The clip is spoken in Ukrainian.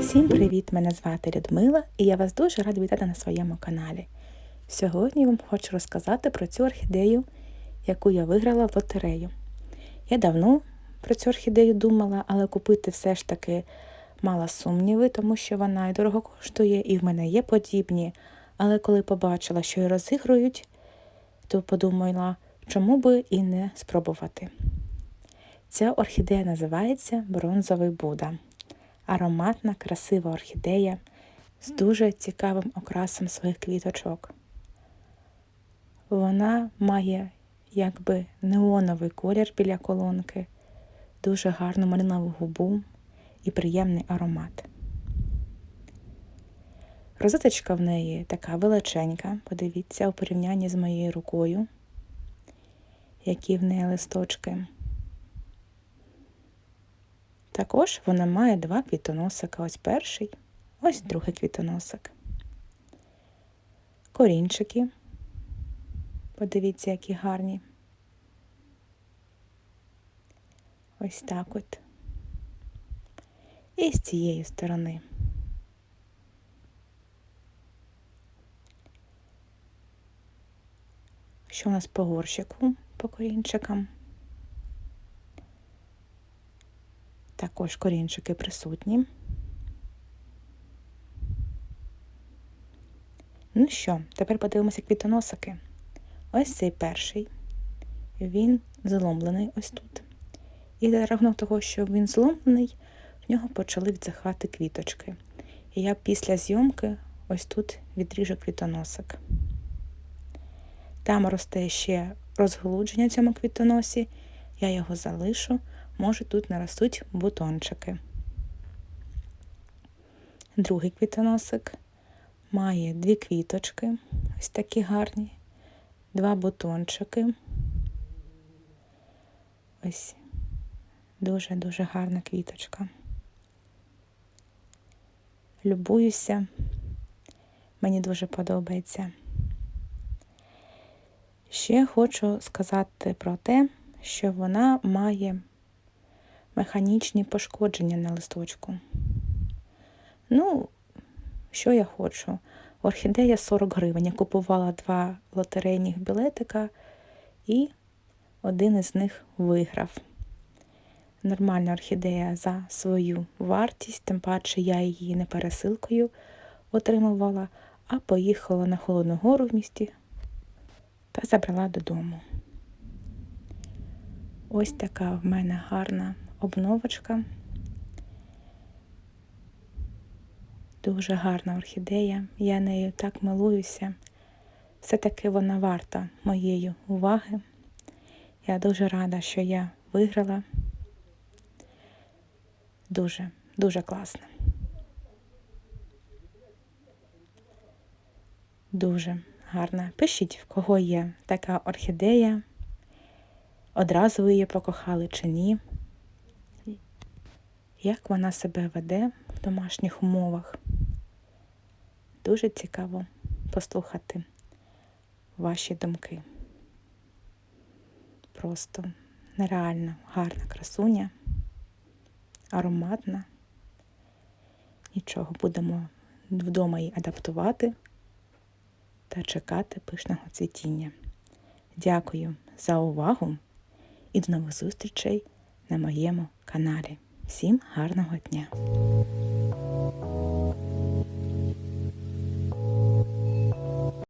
Всім привіт! Мене звати Людмила і я вас дуже рада вітати на своєму каналі. Сьогодні я вам хочу розказати про цю орхідею, яку я виграла в лотерею. Я давно про цю орхідею думала, але купити все ж таки мала сумніви, тому що вона і дорого коштує, і в мене є подібні. Але коли побачила, що її розігрують, то подумала, чому би і не спробувати. Ця орхідея називається Бронзовий Буда. Ароматна, красива орхідея з дуже цікавим окрасом своїх квіточок. Вона має якби неоновий колір біля колонки, дуже гарну малинову губу і приємний аромат. Розеточка в неї така величенька, подивіться у порівнянні з моєю рукою, які в неї листочки. Також вона має два квітоносика. Ось перший, ось другий квітоносик. Корінчики. Подивіться, які гарні. Ось так от. І з цієї сторони. Що у нас по горщику, по корінчикам? Також корінчики присутні. Ну що, тепер подивимося квітоносики. Ось цей перший. Він зломлений ось тут. І за рахунок того, що він зломлений, в нього почали відсихати квіточки. І я після зйомки ось тут відріжу квітоносик. Там росте ще розголудження в цьому квітоносі, я його залишу, може тут наростуть бутончики. Другий квітоносик має дві квіточки, ось такі гарні, два бутончики. Ось дуже-дуже гарна квіточка. Любуюся, мені дуже подобається. Ще хочу сказати про те, що вона має механічні пошкодження на листочку. Ну, що я хочу? Орхідея 40 гривень. Я купувала два лотерейних білетика і один із них виграв. Нормальна орхідея за свою вартість, тим паче я її не пересилкою отримувала, а поїхала на Холодну Гору в місті та забрала додому. Ось така в мене гарна обновочка. Дуже гарна орхідея. Я нею так милуюся. Все-таки вона варта моєї уваги. Я дуже рада, що я виграла. Дуже, дуже класно. Дуже гарна. Пишіть, в кого є така орхідея. Одразу ви її покохали чи ні. Як вона себе веде в домашніх умовах? Дуже цікаво послухати ваші думки. Просто нереально гарна красуня, ароматна. Нічого, будемо вдома її адаптувати та чекати пишного цвітіння. Дякую за увагу і до нових зустрічей на моєму каналі. Всім гарного дня!